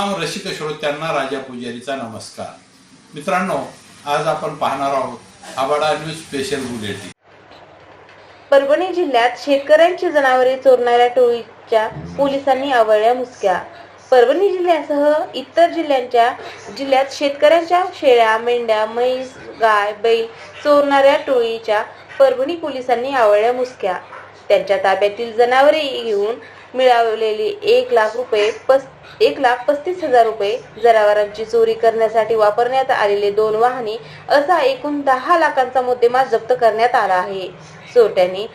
रसिक श्रोत्यांना राजा पुजारीचा नमस्कार. मित्रांनो आज आपण पाहणार आहोत आबाडा न्यूज स्पेशल बुलेटिन परभणी जिल्ह्यात शेतकऱ्यांची जनावरे चोरणाऱ्या टोळीच्या पोलिसांनी आवळल्या मुसक्या. परभणी जिल्ह्यासह इतर जिल्ह्यांच्या जिल्ह्यात शेतकऱ्यांच्या शेळ्या मेंढ्या म्हैस गाय बैल चोरणाऱ्या टोळीच्या परभणी पोलिसांनी आवळल्या मुसक्या. त्यांच्या ताब्यातील जनावरे घेऊन मिळवलेली एक लाख रुपये पस एक लाख पस्तीस हजार रुपये जनावरांची चोरी करण्यासाठी वापरण्यात आलेले दोन वाहने असा एकूण दहा लाखांचा मुद्देमाल जप्त करण्यात आला आहे. चोरट्यांनी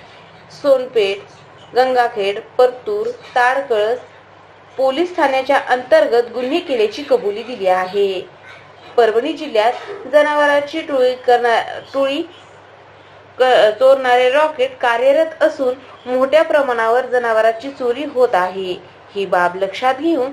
सोनपेठ गंगाखेड परतूर ताडकळस पोलीस ठाण्याच्या अंतर्गत गुन्हे केल्याची कबुली दिली आहे. परभणी जिल्ह्यात जनावरांची टोळी करणार टोळी चोरणारे रॉकेट कार्यरत असून मोठ्या प्रमाणावर जनावरांची चोरी होत आहे. ही बाब लक्षात घेऊन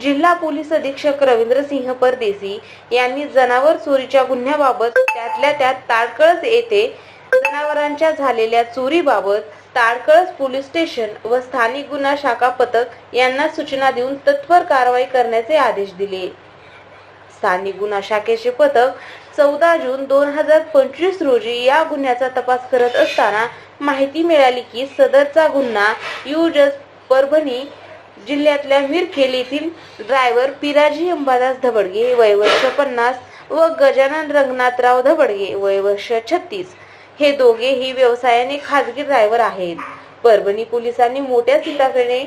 जिल्हा पोलीस अधीक्षक रवींद्र सिंह परदेशी यांनी जनावर चोरीच्या गुन्ह्याबाबत त्यातल्या त्यात ताडकळस येथे जनावरांच्या झालेल्या चोरीबाबत ताडकळस पोलीस स्टेशन व स्थानिक गुन्हा शाखा पथक यांना सूचना देऊन तत्पर कारवाई करण्याचे आदेश दिले. स्थानिक गुन्हा शाखेचे पथक चौदा जून दोन हजार पंचवीस रोजी या गुन्ह्याचा तपास करत असताना माहिती मिळाली की सदरचा गुन्हा युजस परभणी जिल्ह्यातल्या मिरखेल येथील ड्रायव्हर पिराजी अंबादास धबडगे वय वर्ष पन्नास व गजानन रंगनाथराव धबडगे वय वर्ष छत्तीस. हे दोघेही व्यवसायाने खाजगी ड्रायव्हर आहेत. परभणी पोलिसांनी मोठ्या सीताकडे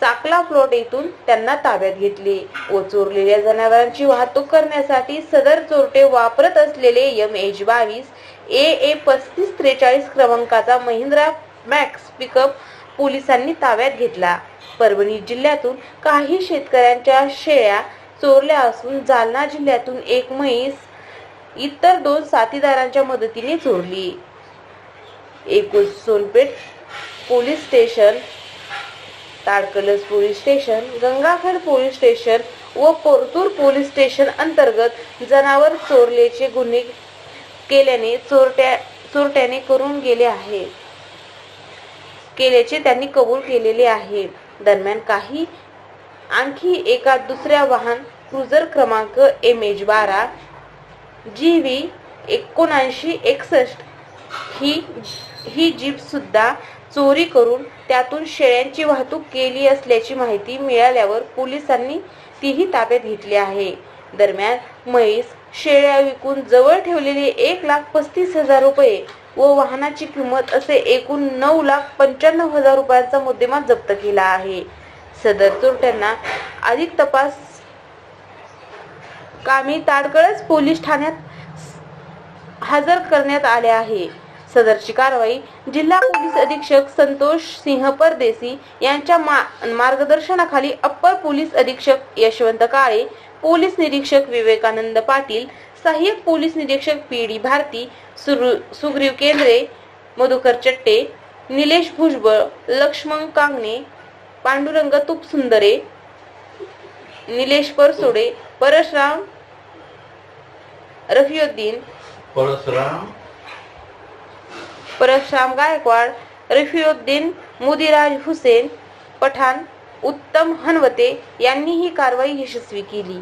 साकला प्लॉट येथून त्यांना ताब्यात घेतले. व चोरलेल्या जनावरांची वाहतूक करण्यासाठी सदर चोरटे वापरत असलेले एम एच बावीस ए ए पस्तीस त्रेचाळीस क्रमांकाचा महिंद्रा मॅक्स पिकअप पोलिसांनी ताब्यात घेतला. परभणी जिल्ह्यातून काही शेतकऱ्यांच्या शेळ्या चोरल्या असून जालना जिल्ह्यातून एक म्हैस इतर दोन साथीदारांच्या मदतीने चोरली. एकूण Sonpeth police station Tadkalas police station Gangakhed police station व पोरतूर पोलीस स्टेशन अंतर्गत जनावर चोरल्याचे गुन्हे केल्याने चोरट्या चोरट्याने करून गेले आहे. केल्याचे त्यांनी कबूल केलेले आहे. दरम्यान काही आणखी एका दुसऱ्या वाहन क्रुझर क्रमांक एम एच बारा जी व्ही एकोणऐंशी एकसष्ट ही ही जीप सुद्धा चोरी करून त्यातून शेळ्यांची वाहतूक केली असल्याची माहिती मिळाल्यावर पोलिसांनी तीही ताब्यात घेतली आहे. दरम्यान म्हैस शेळ्या विकून जवळ ठेवलेले एक लाख पस्तीस हजार रुपये व वाहनाची किंमत असे एकूण नऊ लाख पंच्याण्णव हजार रुपयांचा मुद्देमाल जप्त केला आहे. सदर चोरट्यांना अधिक तपास कामी ताडकळच पोलीस ठाण्यात हजर करण्यात आले आहे. सदरची कारवाई जिल्हा पोलीस अधीक्षक संतोष सिंह परदेसी यांच्या मार्गदर्शनाखाली अप्पर पोलीस अधीक्षक यशवंत काळे पोलीस निरीक्षक विवेकानंद पाटील सहाय्यक पोलीस निरीक्षक पी डी भारती सुग्रीव केंद्रे मधुकर चट्टे निलेश भुजबळ लक्ष्मण कांगणे पांडुरंग तुपसुंदरे निलेश परसोडे परशुराम रफियुद्दीन परशुराम परशुराम गायकवाड रफिउद्दीन मुदिराज हुसेन पठाण उत्तम हनवते यांनी ही कारवाई यशस्वी केली.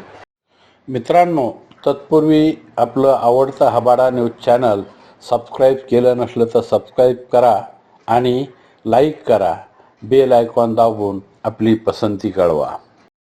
मित्रांनो तत्पूर्वी आपलं आवडतं हबाडा न्यूज चॅनल सबस्क्राईब केलं नसलं तर सबस्क्राईब करा आणि लाईक करा. बेल आयकॉन दाबून आपली पसंती कळवा